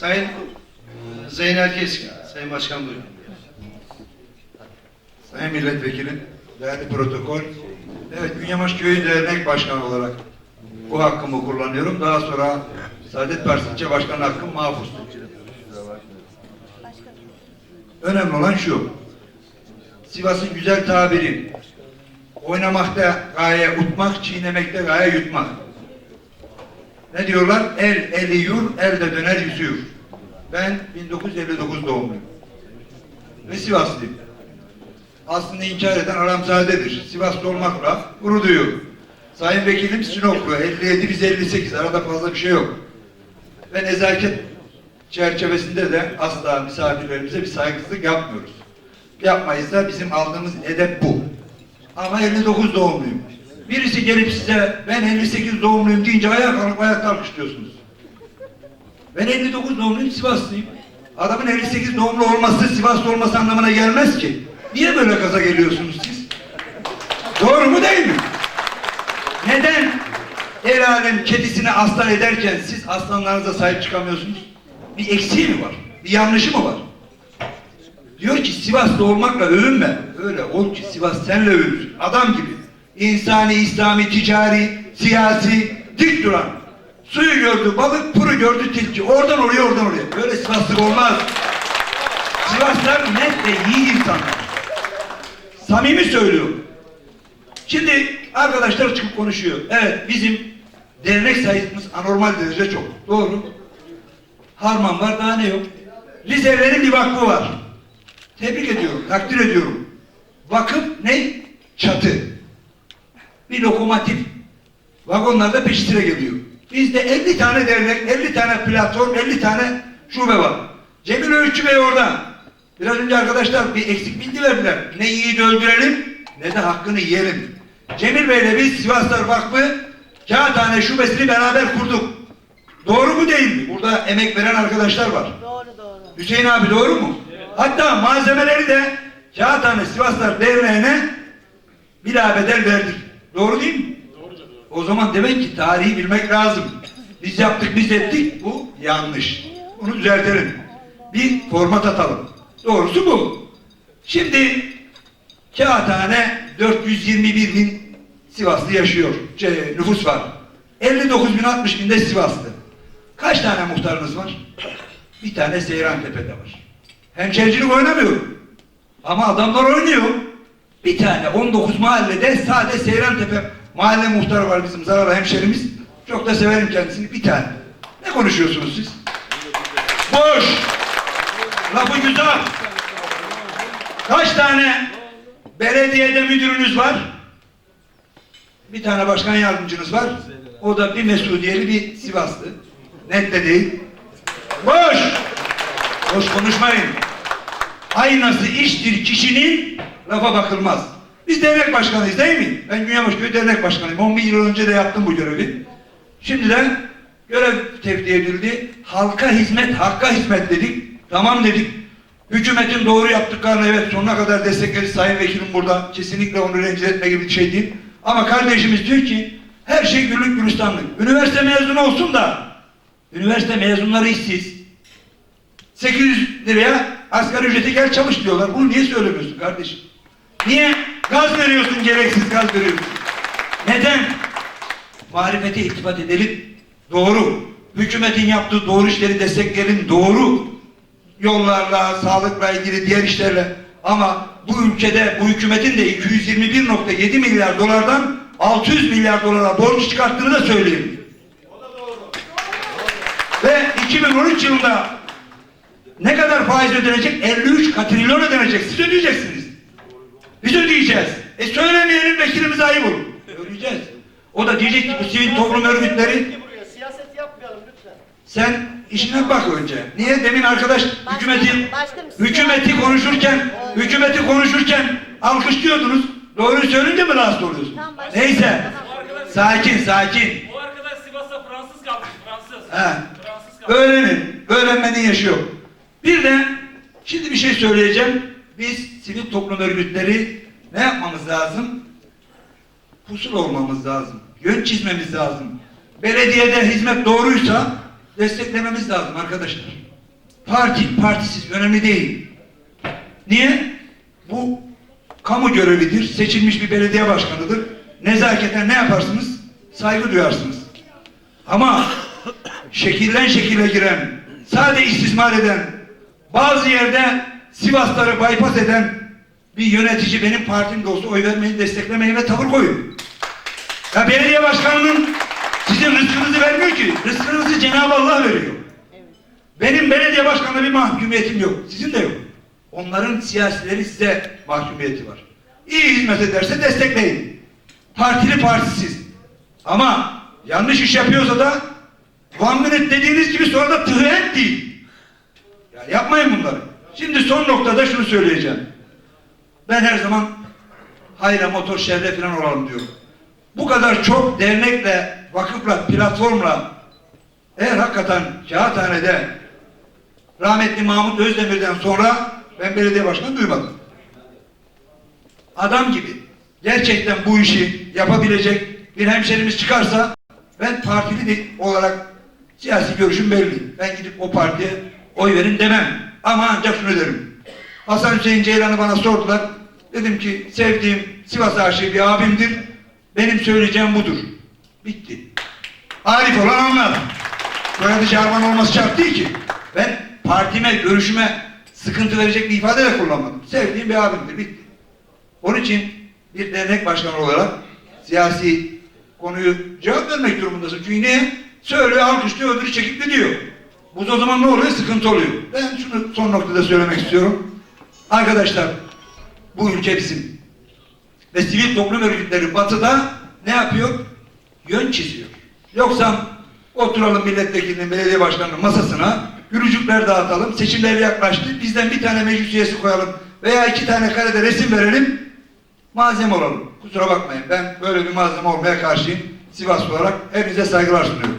Sayın Zeynel Keskin, Sayın Başkan buyurun. Sayın Milletvekilim, değerli protokol. Evet, Bünyamış Köyü Dernek Başkanı olarak bu hakkımı kullanıyorum. Daha sonra Saadet Partisi İlçe Başkanı hakkım mahfuz. Önemli olan şu. Sivas'ın güzel tabiri. Oynamakta gaye utmak, çiğnemekte gaye yutmak. Ne diyorlar? El eli yur, el de döner yüzü yur. Ben 1959 doğumluyum. Ve Sivaslıyım aslında inkar eden aramzadedir. Sivas'ta olmakla gurur duyuyor. Sayın Vekilim Sinoplu 57 biz 58 arada fazla bir şey yok. Ve nezaket çerçevesinde de asla misafirlerimize bir saygısızlık yapmıyoruz. Yapmayız da bizim aldığımız edep bu. Ama 59 doğumluyum. Birisi gelip size ben 58 doğumluyum deyince ayağa kalkıp ayakta alkışlıyorsunuz. Ben 59 doğumluyum Sivaslıyım. Adamın 58 doğumlu olması Sivaslı olması anlamına gelmez ki. Niye böyle gaza geliyorsunuz siz? Doğru mu değil mi? Neden el alem kedisini aslan ederken siz aslanlarınıza sahip çıkamıyorsunuz? Bir eksiği mi var? Bir yanlışı mı var? Diyor ki Sivas'ta olmakla övünme. Öyle ol ki Sivas senle övünsün. Adam gibi. İnsani, İslami, ticari, siyasi, dik duran. Suyu gördü balık, puru gördü tilki. Oradan oraya, oradan oraya. Böyle Sivaslık olmaz. Sivaslar net ve iyi insanlar. Samimi söylüyorum. Şimdi arkadaşlar çıkıp konuşuyor. Evet bizim dernek sayımız anormal derece çok. Doğru. Harman var daha ne yok. Rizelerin bir vakfı var. Tebrik ediyorum, takdir ediyorum. Vakıf ne? Çatı. Bir lokomotif. Vagonlarda peşi sıra geliyor. Bizde 50 tane dernek, 50 tane platform, 50 tane şube var. Cemil Öğütçü Bey orada. Biraz önce arkadaşlar bir eksik bilgi verdiler. Ne yiğidi öldürelim ne de hakkını yiyelim. Cemil Bey'le biz Sivaslar Vakfı Kağıthane Şubesini beraber kurduk. Doğru mu değil mi? Burada emek veren arkadaşlar var. Doğru doğru. Hüseyin abi doğru mu? Hatta malzemeleri de Kağıthane Sivaslar Derneği'ne bilabedel verdik. Doğru değil mi? O zaman demek ki tarihi bilmek lazım. Biz yaptık, biz ettik. Bu yanlış. Bunu düzeltelim. Bir format atalım. Doğrusu bu. Şimdi Kağıthane 421 bin Sivaslı yaşıyor. Şey, nüfus var. 59 bin 60 bin de Sivaslı. Kaç tane muhtarınız var? Bir tane Seyrantepe'de var. Hemşericilik oynamıyorum. Ama adamlar oynuyor. Bir tane 19 mahallede sade Seyrantepe mahalle muhtarı var bizim zararlı hemşerimiz. Çok da severim kendisini. Bir tane. Ne konuşuyorsunuz siz? Boş. Lafı güzel. Kaç tane belediyede müdürünüz var? Bir tane başkan yardımcınız var. O da bir Mesudiyeli bir Sivaslı. Net de değil. Boş. Boş konuşmayın. Aynası iştir kişinin lafa bakılmaz. Biz dernek başkanıyız değil mi? Ben Günyabaşköy dernek başkanıyım. 11 yıl önce de yaptım bu görevi. Şimdiden görev tevdi edildi. Halka hizmet, hakka hizmet dedik. Tamam dedik. Hükümetin doğru yaptıklarını evet sonuna kadar destekleriz. Sayın Vekilim burada. Kesinlikle onu rencide etme gibi bir şey değil. Ama kardeşimiz diyor ki her şey güllük gülistanlık. Üniversite mezunu olsun da üniversite mezunları işsiz. 800 liraya asgari ücreti gel çalış diyorlar. Bunu niye söylemiyorsun kardeşim? Niye gaz veriyorsun gereksiz gaz veriyorsun? Neden? Marifete iltifat edelim. Doğru. Hükümetin yaptığı doğru işleri destekleyelim. Doğru. Yollarla, sağlıkla ilgili diğer işlerle. Ama bu ülkede bu hükümetin de 221.7 milyar dolardan 600 milyar dolara borç çıkarttığını da söyleyeyim. Ve 2013 yılında ne kadar faiz ödenecek? 53 katrilyon ödenecek. Siz ödeyeceksiniz. Biz ödeyeceğiz. E söylemeyelim vekilimize ayıp olur. Ödeyeceğiz. O da diyecek ki bu sivil toplum örgütleri Buraya siyaset yapmayalım lütfen. sen işine bak önce. Niye demin arkadaş hükümeti başkanım, hükümeti konuşurken hükümeti konuşurken alkışlıyordunuz. Doğruyu söyleyince mi rahatsız oluyorsunuz? Tamam, başkanım. Neyse. Sakin sakin. O arkadaş Sivas'ta Fransız kalmış. Fransız. He. Fransız kalmış. Öğrenin. Öğrenmenin yaşı yok. Bir de şimdi bir şey söyleyeceğim. Biz sivil toplum örgütleri ne yapmamız lazım? Pusul olmamız lazım. Yön çizmemiz lazım. Belediyede hizmet doğruysa desteklememiz lazım arkadaşlar. Parti, partisiz önemli değil. Niye? Bu kamu görevidir, seçilmiş bir belediye başkanıdır. Nezaketen ne yaparsınız? Saygı duyarsınız. Ama şekillen şekile giren, sade istismar eden, bazı yerde Sivasları bypass eden bir yönetici benim partimde olsa oy vermeyi, desteklemeyi ve tavır koyun. Ya belediye başkanının sizin rızkınızı vermiyor ki. Rızkınızı Cenab-ı Allah veriyor. Benim belediye başkanına bir mahkumiyetim yok. Sizin de yok. Onların siyasileri size mahkumiyeti var. İyi hizmet ederse destekleyin. Partili partisiz. Ama yanlış iş yapıyorsa da one minute dediğiniz gibi sonra da tıhıent değil. Ya yapmayın bunları. Şimdi son noktada şunu söyleyeceğim. Ben her zaman hayra motor şerre falan olalım diyorum. Bu kadar çok dernekle, vakıfla, platformla eğer hakikaten kağıthanede rahmetli Mahmut Özdemir'den sonra ben belediye başkanı duymadım. Adam gibi gerçekten bu işi yapabilecek bir hemşerimiz çıkarsa ben partili olarak siyasi görüşüm belli. Ben gidip o partiye oy verin demem. Ama ancak şunu derim. Hasan Hüseyin Ceylan'ı bana sordular. Dedim ki sevdiğim Sivas aşığı bir abimdir. Benim söyleyeceğim budur. Bitti. Arif olan anlar. Soyadı Şarman olması şart değil ki. Ben partime, görüşüme sıkıntı verecek bir ifade de kullanmadım. Sevdiğim bir abimdir. Bitti. Onun için bir dernek başkanı olarak siyasi konuyu cevap vermek durumundasın. Çünkü niye? Söylüyor, alkışlıyor, öbürü çekip gidiyor. Bu o zaman ne oluyor? Sıkıntı oluyor. Ben şunu son noktada söylemek istiyorum. Arkadaşlar, bu ülke bizim. Ve sivil toplum örgütleri batıda ne yapıyor? Yön çiziyor. Yoksa oturalım milletvekilinin, belediye başkanının masasına, gülücükler dağıtalım, seçimler yaklaştı, bizden bir tane meclis üyesi koyalım veya iki tane karede resim verelim, malzeme olalım. Kusura bakmayın, ben böyle bir malzeme olmaya karşıyım. Sivas olarak hepinize saygılar sunuyorum.